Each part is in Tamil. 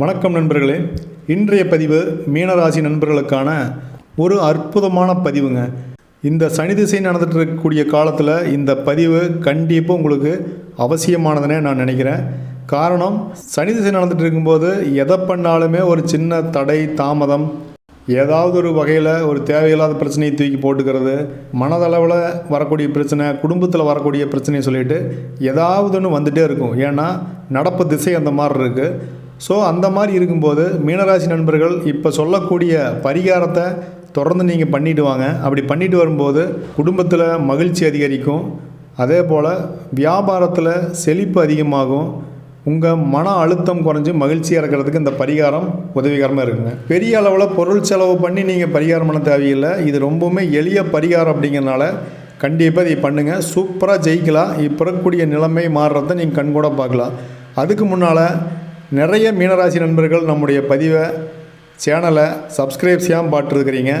வணக்கம் நண்பர்களே. இன்றைய பதிவு மீனராசி நண்பர்களுக்கான ஒரு அற்புதமான பதிவுங்க. இந்த சனி திசை நடந்துட்டு இருக்கக்கூடிய காலத்தில் இந்த பதிவு கண்டிப்பாக உங்களுக்கு அவசியமானதுன்னே நான் நினைக்கிறேன். காரணம் சனி திசை நடந்துட்டு இருக்கும்போது எதை பண்ணாலுமே ஒரு சின்ன தடை தாமதம் ஏதாவது ஒரு வகையில் ஒரு தேவையில்லாத பிரச்சனையை தூக்கி போட்டுக்கிறது மனதளவில் வரக்கூடிய பிரச்சனை குடும்பத்தில் வரக்கூடிய பிரச்சனையை சொல்லிட்டு ஏதாவது ஒன்று வந்துகிட்டே இருக்கும். ஏன்னா நடப்பு திசை அந்த மாதிரி இருக்குது ஸோ அந்த மாதிரி இருக்கும்போது மீனராசி நண்பர்கள் இப்போ சொல்லக்கூடிய பரிகாரத்தை தொடர்ந்து நீங்கள் பண்ணிட்டு வாங்க. அப்படி பண்ணிட்டு வரும்போது குடும்பத்தில் மகிழ்ச்சி அதிகரிக்கும். அதே போல் வியாபாரத்தில் செழிப்பு அதிகமாகும். உங்கள் மன அழுத்தம் குறைஞ்சி மகிழ்ச்சியாக இருக்கிறதுக்கு இந்த பரிகாரம் உதவிகரமாக இருக்குங்க. பெரிய அளவில் பொருள் செலவு பண்ணி நீங்கள் பரிகாரம் பண்ண தேவையில்லை. இது ரொம்பவுமே எளிய பரிகாரம் அப்படிங்கிறனால கண்டிப்பாக இதை பண்ணுங்கள் சூப்பராக ஜெயிக்கலாம். இப்போ இருக்கக்கூடிய நிலைமை மாறுறத நீங்கள் கண்கூட பார்க்கலாம். அதுக்கு முன்னால் நிறைய மீனராசி நண்பர்கள் நம்முடைய பதிவை சேனலை சப்ஸ்கிரைப் செய்யாமல் பார்த்துருக்கிறீங்க.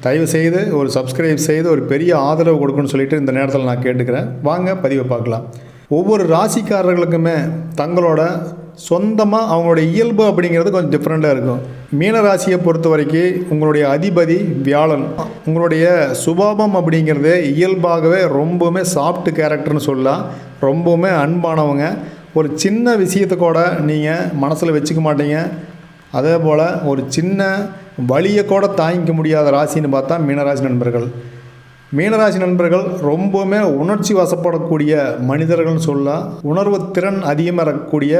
தயவு செய்து ஒரு சப்ஸ்கிரைப் செய்து ஒரு பெரிய ஆதரவு கொடுக்கணும்னு சொல்லிட்டு இந்த நேரத்தில் நான் கேட்டுக்கிறேன். வாங்க பதிவை பார்க்கலாம். ஒவ்வொரு ராசிக்காரர்களுக்குமே தங்களோட சொந்தமாக அவங்களோட இயல்பு அப்படிங்கிறது கொஞ்சம் டிஃப்ரெண்ட்டாக இருக்கும். மீனராசியை பொறுத்த வரைக்கும் உங்களுடைய அதிபதி வியாழன். உங்களுடைய சுபாவம் அப்படிங்கிறது இயல்பாகவே ரொம்பவுமே சாஃப்ட் கேரக்டர்னு சொல்லலாம். ரொம்பவுமே அன்பானவங்க. ஒரு சின்ன விஷயத்தை கூட நீங்கள் மனசில் வச்சுக்க மாட்டீங்க. அதே போல் ஒரு சின்ன வழியை கூட தாங்கிக்க முடியாத ராசின்னு பார்த்தா மீனராசி நண்பர்கள். மீனராசி நண்பர்கள் ரொம்பவுமே உணர்ச்சி வசப்படக்கூடிய மனிதர்கள்னு சொல்லலாம். உணர்வு திறன் அதிகமாக இருக்கக்கூடிய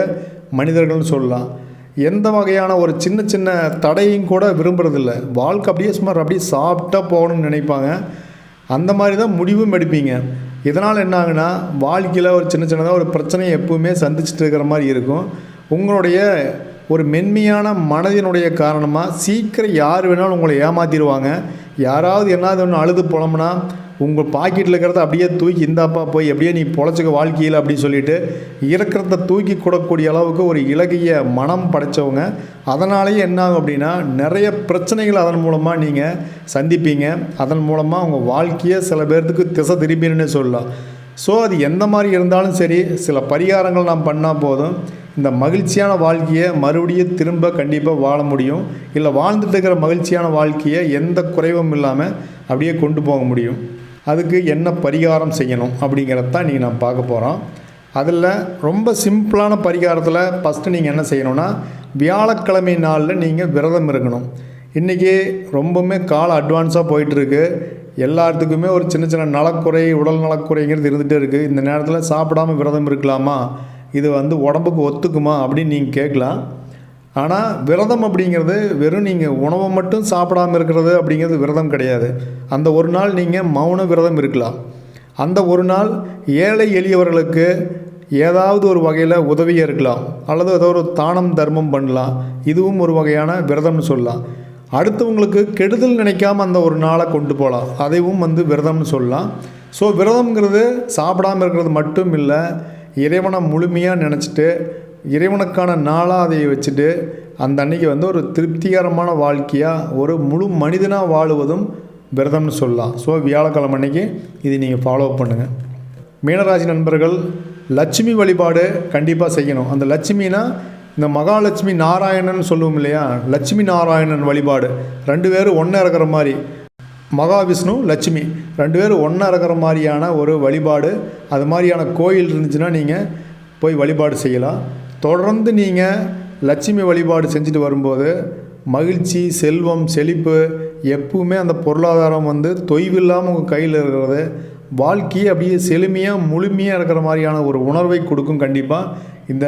மனிதர்கள்னு சொல்லலாம். எந்த வகையான ஒரு சின்ன சின்ன தடையும் கூட விரும்புகிறதில்ல வாழ்க்கை அப்படியே சுமார் அப்படியே சாப்பிட்டா போகணும்னு நினைப்பாங்க. அந்த மாதிரி தான் முடிவும் எடுப்பீங்க. இதனால் என்ன வாழ்க்கையில் ஒரு சின்ன சின்னதாக ஒரு பிரச்சனையை எப்பவுமே சந்திச்சுட்டு இருக்கிற மாதிரி இருக்கும். உங்களுடைய ஒரு மென்மையான மனதினுடைய காரணமாக சீக்கிரம் யார் வேணாலும் உங்களை ஏமாற்றிடுவாங்க யாராவது என்னாவது ஒன்று அழுது புலம்புனா உங்கள் பாக்கெட்டில் இருக்கிறத அப்படியே தூக்கி இந்தாப்பா போய் எப்படியே நீ பொழைச்சிக்க வாழ்க்கையில் அப்படின்னு சொல்லிட்டு இருக்கிறத தூக்கி கூடக்கூடிய அளவுக்கு ஒரு இலகிய மனம் படைத்தவங்க அதனாலேயே என்ன ஆகும் அப்படின்னா நிறைய பிரச்சனைகள் அதன் மூலமாக நீங்கள் சந்திப்பீங்க. அதன் மூலமாக உங்கள் வாழ்க்கையை சில பேர்த்துக்கு திசை திரும்பின்னு சொல்லலாம். ஸோ அது எந்த மாதிரி இருந்தாலும் சரி சில பரிகாரங்கள் நாம் பண்ணால் போதும். இந்த மகிழ்ச்சியான வாழ்க்கையை மறுபடியும் திரும்ப கண்டிப்பாக வாழ முடியும். இல்லை வாழ்ந்துட்டு இருக்கிற மகிழ்ச்சியான வாழ்க்கையை எந்த குறைவும் இல்லாமல் அப்படியே கொண்டு போக முடியும். அதுக்கு என்ன பரிகாரம் செய்யணும் அப்படிங்கிறத தான் நீங்கள் நான் பார்க்க போகிறோம் அதில் ரொம்ப சிம்பிளான பரிகாரத்தில் ஃபஸ்ட்டு நீங்கள் என்ன செய்யணும்னா வியாழக்கிழமை நாளில் நீங்கள் விரதம் இருக்கணும். இன்றைக்கி ரொம்பவுமே காலம் அட்வான்ஸாக போயிட்டுருக்கு. எல்லாத்துக்குமே ஒரு சின்ன சின்ன நலக்குறை உடல் நலக்குறைங்கிறது இருந்துகிட்டே இருக்குது இந்த நேரத்தில் சாப்பிடாம விரதம் இருக்கலாமா? இது வந்து உடம்புக்கு ஒத்துக்குமா அப்படின்னு நீங்கள் கேட்கலாம். ஆனால் விரதம் அப்படிங்கிறது வெறும் நீங்கள் உணவை மட்டும் சாப்பிடாமல் இருக்கிறது அப்படிங்கிறது விரதம் கிடையாது. அந்த ஒரு நாள் நீங்கள் மௌன விரதம் இருக்கலாம். அந்த ஒரு நாள் ஏழை எளியவர்களுக்கு ஏதாவது ஒரு வகையில் உதவியாக இருக்கலாம். அல்லது ஏதோ ஒரு தானம் தர்மம் பண்ணலாம். இதுவும் ஒரு வகையான விரதம்னு சொல்லலாம். அடுத்தவங்களுக்கு கெடுதல் நினைக்காம அந்த ஒரு நாளை கொண்டு போகலாம். அதையும் வந்து விரதம்னு சொல்லலாம். ஸோ விரதம்ங்கிறது சாப்பிடாமல் இருக்கிறது மட்டும் இல்லை இறைவனை முழுமையாக நினச்சிட்டு இறைவனுக்கான நாளாக அதை வச்சுட்டு அந்த அன்னைக்கு வந்து ஒரு திருப்திகரமான வாழ்க்கையாக ஒரு முழு மனிதனாக வாழுவதும் விரதம்னு சொல்லலாம். ஸோ வியாழக்கிழமை அன்னைக்கு இது நீங்கள் ஃபாலோ பண்ணுங்கள் மீனராசி நண்பர்கள் லட்சுமி வழிபாடு கண்டிப்பாக செய்யணும். அந்த லட்சுமினா இந்த மகாலட்சுமி நாராயணன் சொல்லுவோம் இல்லையா? லட்சுமி நாராயணன் வழிபாடு. ரெண்டு பேரும் ஒன்றா இருக்கிற மாதிரி. மகாவிஷ்ணு லட்சுமி. ரெண்டு பேரும் ஒன்றா இருக்கிற மாதிரியான ஒரு வழிபாடு. அது மாதிரியான கோயில் இருந்துச்சுன்னா நீங்கள் போய் வழிபாடு செய்யலாம். தொடர்ந்து நீங்கள் லட்சுமி வழிபாடு செஞ்சுட்டு வரும்போது மகிழ்ச்சி செல்வம் செழிப்பு எப்பவுமே அந்த பொருளாதாரம் வந்து தொய்வில்லாமல் உங்கள் கையில் இருக்கிறது. வாழ்க்கையை அப்படியே செழுமையாக முழுமையாக இருக்கிற மாதிரியான ஒரு உணர்வை கொடுக்கும் கண்டிப்பாக இந்த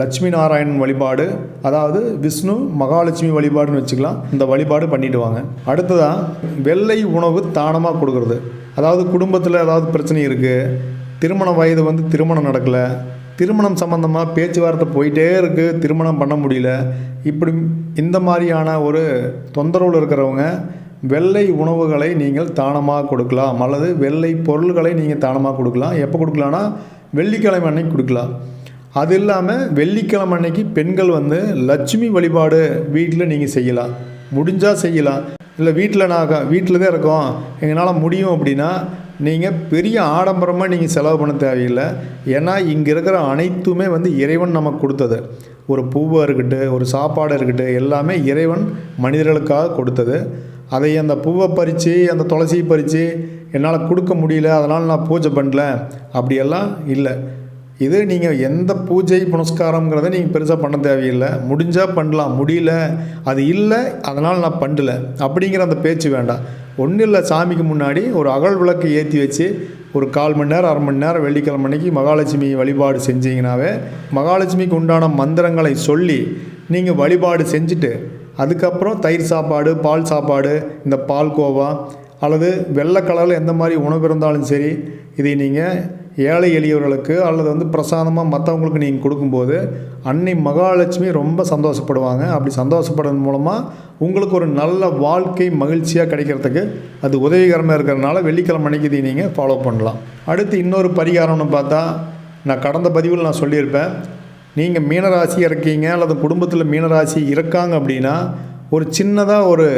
லட்சுமி நாராயணன் வழிபாடு. அதாவது விஷ்ணு மகாலட்சுமி வழிபாடுன்னு வச்சுக்கலாம். இந்த வழிபாடு பண்ணிட்டு வாங்க. அடுத்ததாக வெள்ளை உணவு தானமாக கொடுக்குறது. அதாவது குடும்பத்தில் ஏதாவது பிரச்சனை இருக்குது திருமண வயது வந்து திருமணம் நடக்கலை. திருமணம் சம்மந்தமாக பேச்சுவார்த்தை போயிட்டே இருக்குது திருமணம் பண்ண முடியல. இப்படி இந்த மாதிரியான ஒரு தொந்தரவில் இருக்கிறவங்க வெள்ளை உணவுகளை நீங்கள் தானமாக கொடுக்கலாம். அல்லது வெள்ளை பொருள்களை நீங்கள் தானமாக கொடுக்கலாம். எப்போ கொடுக்கலான்னா வெள்ளிக்கிழமை அன்னைக்கு கொடுக்கலாம். அது இல்லாமல் வெள்ளிக்கிழமை அன்னைக்கு பெண்கள் வந்து லட்சுமி வழிபாடு வீட்டில் நீங்கள் செய்யலாம். முடிஞ்சால் செய்யலாம். இல்லை வீட்டில் நான் வீட்டில் தான் இருக்கோம். எங்களால் முடியும் அப்படின்னா நீங்கள் பெரிய ஆடம்பரமாக நீங்கள் செலவு பண்ண தேவையில்லை. ஏன்னா இங்கே இருக்கிற அனைத்துமே வந்து இறைவன் நமக்கு கொடுத்தது. ஒரு பூவாக இருக்கட்டும் ஒரு சாப்பாடு இருக்கட்டும் எல்லாமே இறைவன் மனிதர்களுக்காக கொடுத்தது. அதை அந்த பூவை பறித்து அந்த துளசியை பறித்து என்னால் கொடுக்க முடியல அதனால் நான் பூஜை பண்ணல. அப்படியெல்லாம் இல்லை. இது நீங்கள் எந்த பூஜை புனஸ்காரங்கிறத நீங்கள் பெருசாக பண்ண தேவையில்லை. முடிஞ்சால் பண்ணலாம். முடியல அது இல்லை அதனால் நான் பண்ணல. அப்படிங்கிற அந்த பேச்சு வேண்டாம். ஒன்றும் இல்லை சாமிக்கு முன்னாடி ஒரு அகல் விளக்கு ஏற்றி வச்சு ஒரு கால் மணி நேரம் அரை மணி நேரம் வெள்ளிக்கிழமை அன்னைக்கு மகாலட்சுமி வழிபாடு செஞ்சீங்கனாவே மகாலட்சுமிக்கு உண்டான மந்திரங்களை சொல்லி நீங்கள் வழிபாடு செஞ்சுட்டு அதுக்கப்புறம் தயிர் சாப்பாடு பால் சாப்பாடு இந்த பால் கோவா அல்லது வெள்ளை கலரில் எந்த மாதிரி உணவு இருந்தாலும் சரி இதை நீங்கள் ஏழை எளியவர்களுக்கு அல்லது வந்து பிரசாதமாக மற்றவங்களுக்கு நீங்கள் கொடுக்கும்போது அன்னை மகாலட்சுமி ரொம்ப சந்தோஷப்படுவாங்க. அப்படி சந்தோஷப்படுறது மூலமாக உங்களுக்கு ஒரு நல்ல வாழ்க்கை மகிழ்ச்சியாக கிடைக்கிறதுக்கு அது உதவிகரமாக இருக்கிறதுனால வெள்ளிக்கிழமை அன்னைக்கு இதை நீங்கள் ஃபாலோ பண்ணலாம். அடுத்து இன்னொரு பரிகாரம்னு பார்த்தா நான் கடந்த பதிவில் நான் சொல்லியிருப்பேன். நீங்கள் மீனராசி இருக்கீங்க அல்லது குடும்பத்தில் மீனராசி இருக்காங்க அப்படின்னா ஒரு சின்னதாக ஒரு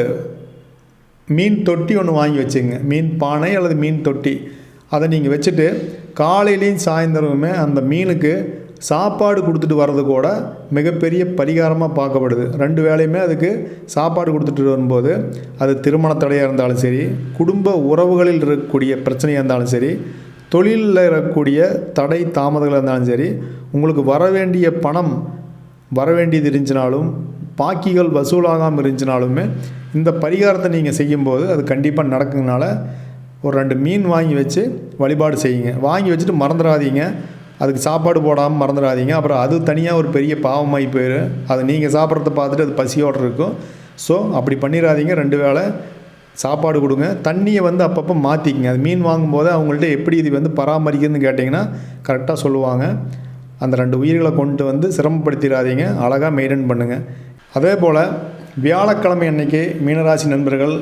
மீன் தொட்டி ஒன்று வாங்கி வச்சுங்க. மீன் பானை அல்லது மீன் தொட்டி. அதை நீங்கள் வச்சுட்டு காலையிலையும் சாயந்தரமுமே அந்த மீனுக்கு சாப்பாடு கொடுத்துட்டு வர்றது கூட மிகப்பெரிய பரிகாரமாக பார்க்கப்படுது. ரெண்டு வேலையுமே அதுக்கு சாப்பாடு கொடுத்துட்டு வரும்போது அது திருமண தடையாக இருந்தாலும் சரி குடும்ப உறவுகளில் இருக்கக்கூடிய பிரச்சனையாக இருந்தாலும் சரி தொழிலில் இருக்கக்கூடிய தடை தாமதங்கள் இருந்தாலும் சரி உங்களுக்கு வர வேண்டிய பணம் வர வேண்டியது இருந்துச்சுனாலும் பாக்கிகள் வசூலாகாமல் இருந்துச்சுனாலுமே இந்த பரிகாரத்தை நீங்கள் செய்யும்போது அது கண்டிப்பாக நடக்குங்கனால ஒரு ரெண்டு மீன் வாங்கி வச்சு வழிபாடு செய்யுங்க. வாங்கி வச்சுட்டு மறந்துடாதீங்க அதுக்கு சாப்பாடு போடாமல் மறந்துடாதீங்க அப்புறம் அது தனியாக ஒரு பெரிய பாவமாகி போயிடும் அதை நீங்கள் சாப்பிட்றத பார்த்துட்டு அது பசியோடு இருக்கும். ஸோ அப்படி பண்ணிடாதீங்க ரெண்டு வேளை சாப்பாடு கொடுங்க. தண்ணியை வந்து அப்பப்போ மாற்றிக்கிங்க அது மீன் வாங்கும்போது அவங்கள்ட்ட எப்படி இது வந்து பராமரிக்கிறதுன்னு கேட்டிங்கன்னா கரெக்டாக சொல்லுவாங்க. அந்த ரெண்டு உயிர்களை கொண்டு வந்து சிரமப்படுத்திடாதீங்க அழகாக மெயின்டைன் பண்ணுங்கள் அதே போல் வியாழக்கிழமை அன்னைக்கு மீனராசி நண்பர்கள்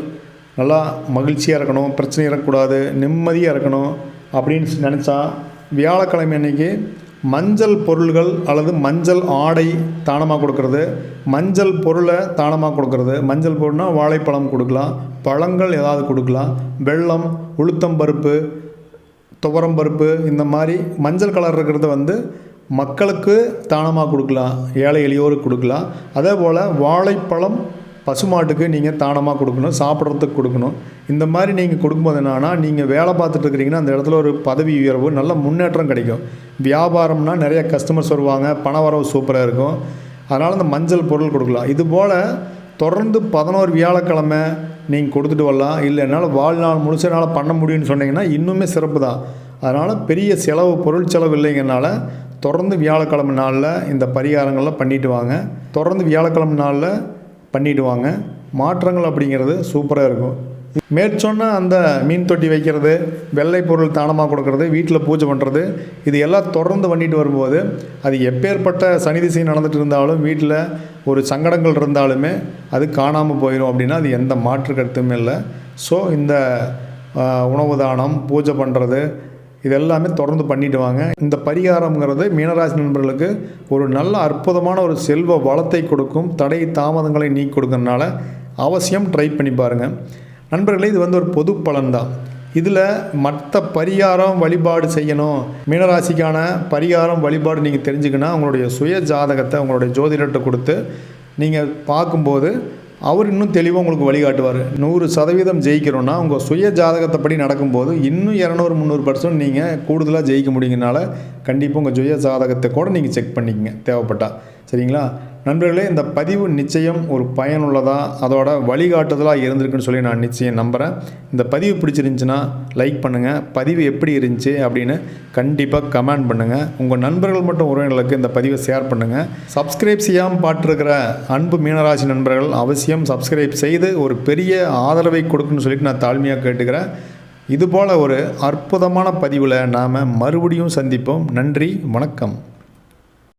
நல்லா மகிழ்ச்சியாக இருக்கணும் பிரச்சனை இருக்கக்கூடாது நிம்மதியாக இருக்கணும் அப்படின்னு நினச்சா வியாழக்கிழமை அன்றைக்கி மஞ்சள் பொருள்கள் அல்லது மஞ்சள் ஆடை தானமாக கொடுக்கறது? மஞ்சள் பொருளை தானமாக கொடுக்கறது? மஞ்சள் பொருள்னால் வாழைப்பழம் கொடுக்கலாம் பழங்கள் ஏதாவது கொடுக்கலாம் வெள்ளம் உளுத்தம் பருப்பு துவரம் பருப்பு இந்த மாதிரி மஞ்சள் கலர் இருக்கிறத வந்து மக்களுக்கு தானமாக கொடுக்கலாம் ஏழை எளியோருக்கு கொடுக்கலாம். அதே போல் வாழைப்பழம் பசுமாட்டுக்கு நீங்கள் தானமாக கொடுக்கணும் சாப்பிட்றதுக்கு கொடுக்கணும். இந்த மாதிரி நீங்கள் கொடுக்கும்போது என்னன்னா நீங்கள் வேலை பார்த்துட்டு இருக்கிறீங்கன்னா அந்த இடத்துல ஒரு பதவி உயர்வு நல்ல முன்னேற்றம் கிடைக்கும். வியாபாரம்னா நிறைய கஸ்டமர்ஸ் வருவாங்க பண வரவு சூப்பராக இருக்கும். அதனால் இந்த மஞ்சள் பொருள் கொடுக்கலாம். இது போல் தொடர்ந்து பதினோரு வியாழக்கிழமை நீங்கள் கொடுத்துட்டு வரலாம். இல்லை என்னால் வாழ்நாள் முழுச என்னால் பண்ண முடியும்னு சொன்னீங்கன்னா இன்னுமே சிறப்பு தான். அதனால் பெரிய செலவு பொருள் செலவு இல்லைங்கனால தொடர்ந்து வியாழக்கிழமை நாளில் இந்த பரிகாரங்கள்லாம் பண்ணிட்டு வாங்க. தொடர்ந்து வியாழக்கிழமை நாளில் பண்ணிவிடுவாங்க மாற்றங்கள் அப்படிங்கிறது சூப்பராக இருக்கும். மேற்சொன்ன அந்த மீன் தொட்டி வைக்கிறது வெள்ளை பொருள் தானமாக கொடுக்கறது வீட்டில் பூஜை பண்ணுறது இது எல்லாம் தொடர்ந்து பண்ணிட்டு வரும்போது அது எப்பேற்பட்ட சனி திசை நடந்துட்டு இருந்தாலும் வீட்டில் ஒரு சங்கடங்கள் இருந்தாலுமே அது காணாமல் போயிடும் அப்படின்னா அது எந்த மாற்று கருத்துமே இல்லை. ஸோ இந்த உணவு தானம் பூஜை பண்ணுறது இது எல்லாமே தொடர்ந்து பண்ணிட்டு வாங்க. இந்த பரிகாரம்ங்கிறது மீனராசி நண்பர்களுக்கு ஒரு நல்ல அற்புதமான ஒரு செல்வ வளத்தை கொடுக்கும் தடை தாமதங்களை நீக்கி கொடுக்கறனால அவசியம் ட்ரை பண்ணி பாருங்கள் நண்பர்களே இது வந்து ஒரு பொது பலன்தான். இதில் மற்ற பரிகாரம் வழிபாடு செய்யணும். மீனராசிக்கான பரிகாரம் வழிபாடு நீங்கள் தெரிஞ்சுக்கணும். உங்களுடைய சுய ஜாதகத்தை உங்களுடைய ஜோதிடர்கிட்ட கொடுத்து நீங்கள் பார்க்கும்போது அவர் இன்னும் தெளிவாக உங்களுக்கு வழிகாட்டுவார். நூறு சதவீதம் ஜெயிக்கிறோன்னா உங்கள் சுய ஜாதகத்தைப்படி நடக்கும்போது இன்னும் இரநூறு முந்நூறு பர்சன்ட் நீங்கள் கூடுதலாக ஜெயிக்க முடியுங்கனால கண்டிப்பாக உங்கள் சுய ஜாதகத்தை கூட நீங்கள் செக் பண்ணிக்கங்க. தேவைப்பட்டா. சரிங்களா? நண்பர்களே இந்த பதிவு நிச்சயம் ஒரு பயனுள்ளதாக அதோட வழிகாட்டுதலாக இருந்திருக்குன்னு சொல்லி நான் நிச்சயம் நம்புகிறேன் இந்த பதிவு பிடிச்சிருந்துச்சுன்னா லைக் பண்ணுங்கள் பதிவு எப்படி இருந்துச்சு அப்படின்னு கண்டிப்பாக கமெண்ட் பண்ணுங்கள் உங்கள் நண்பர்கள் மற்றும் உறவினர்களுக்கு இந்த பதிவை ஷேர் பண்ணுங்கள் சப்ஸ்கிரைப் செய்யாமல் பார்த்துருக்கிற அன்பு மீனராசி நண்பர்கள் அவசியம் சப்ஸ்கிரைப் செய்து ஒரு பெரிய ஆதரவை கொடுக்குன்னு சொல்லிட்டு நான் தாழ்மையாக கேட்டுக்கிறேன். இதுபோல் ஒரு அற்புதமான பதிவில் நாம் மறுபடியும் சந்திப்போம். நன்றி வணக்கம்.